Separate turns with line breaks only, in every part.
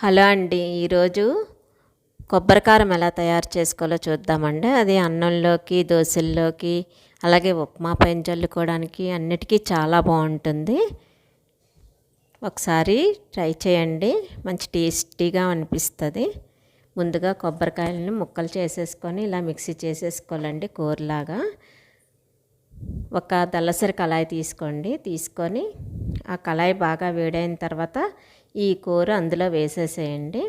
Hello అండి ఈరోజు కొబ్బరికారం ఎలా తయారు చేసుకోవాలో చూద్దామండి. అది అన్నంలోకి దోశల్లోకి అలాగే ఉప్మా పైన చల్లుకోవడానికి అన్నిటికీ చాలా బాగుంటుంది. ఒకసారి ట్రై చేయండి మంచి టేస్టీగా అనిపిస్తుంది. ముందుగా కొబ్బరికాయలని ముక్కలు చేసేసుకొని ఇలా మిక్సీ చేసేసుకోవాలండి కూరలాగా. ఒక దల్లసరి కళాయి తీసుకోండి తీసుకొని ఆ కళాయి బాగా వేడైన తర్వాత ఈ కూర అందులో వేసేసేయండి.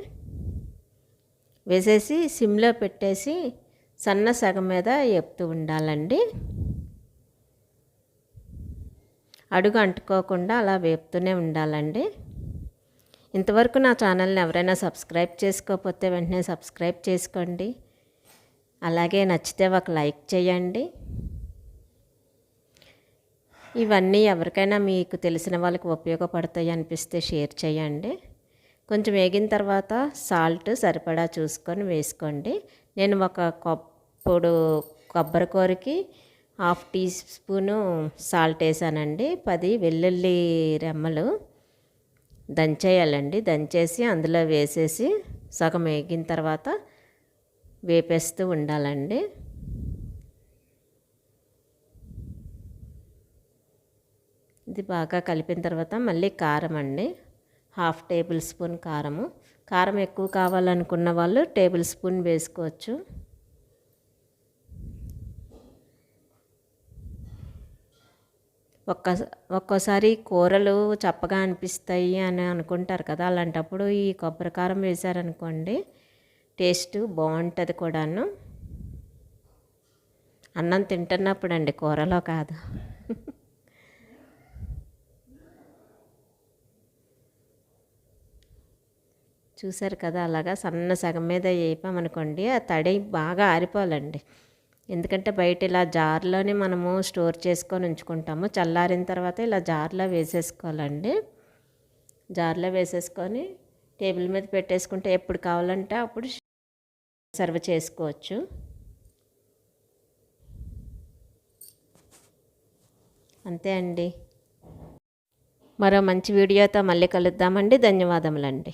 వేసేసి సిమ్లో పెట్టేసి సన్న సగం మీద ఎప్పుతూ ఉండాలండి. అడుగు అంటుకోకుండా అలా వేపుతూనే ఉండాలండి. ఇంతవరకు నా ఛానల్ని ఎవరైనా సబ్స్క్రైబ్ చేసుకోకపోతే వెంటనే సబ్స్క్రైబ్ చేసుకోండి. అలాగే నచ్చితే ఒక లైక్ చేయండి. ఇవన్నీ ఎవరికైనా మీకు తెలిసిన వాళ్ళకి ఉపయోగపడతాయి అనిపిస్తే షేర్ చేయండి. కొంచెం వేగిన తర్వాత సాల్ట్ సరిపడా చూసుకొని వేసుకోండి. నేను ఒక కప్పుడు కొబ్బరి కూరకి హాఫ్ టీ స్పూను సాల్ట్ వేసానండి. పది వెల్లుల్లి రెమ్మలు దంచేయాలండి. దంచేసి అందులో వేసేసి సగం వేగిన తర్వాత వేపేస్తూ ఉండాలండి. ఇది బాగా కలిపిన తర్వాత మళ్ళీ కారం అండి. హాఫ్ టేబుల్ స్పూన్ కారము. కారం ఎక్కువ కావాలనుకున్న వాళ్ళు టేబుల్ స్పూన్ వేసుకోవచ్చు. ఒక్క ఒక్కోసారి కూరలు చప్పగా అనిపిస్తాయి అని అనుకుంటారు కదా అలాంటప్పుడు ఈ కొబ్బరి కారం వేశారనుకోండి టేస్ట్ బాగుంటుంది కూడాను. అన్నం తింటున్నప్పుడు అండి కూరలో కాదు. చూసారు కదా అలాగా సన్న సగం మీద వేపామనుకోండి ఆ తడి బాగా ఆరిపోవాలండి. ఎందుకంటే బయట ఇలా జార్లోనే మనము స్టోర్ చేసుకొని ఉంచుకుంటాము. చల్లారిన తర్వాత ఇలా జార్లో వేసేసుకోవాలండి. జార్లో వేసేసుకొని టేబుల్ మీద పెట్టేసుకుంటే ఎప్పుడు కావాలంటే అప్పుడు సర్వ్ చేసుకోవచ్చు. అంతే అండి. మరో మంచి వీడియోతో మళ్ళీ కలుద్దామండి. ధన్యవాదములండి.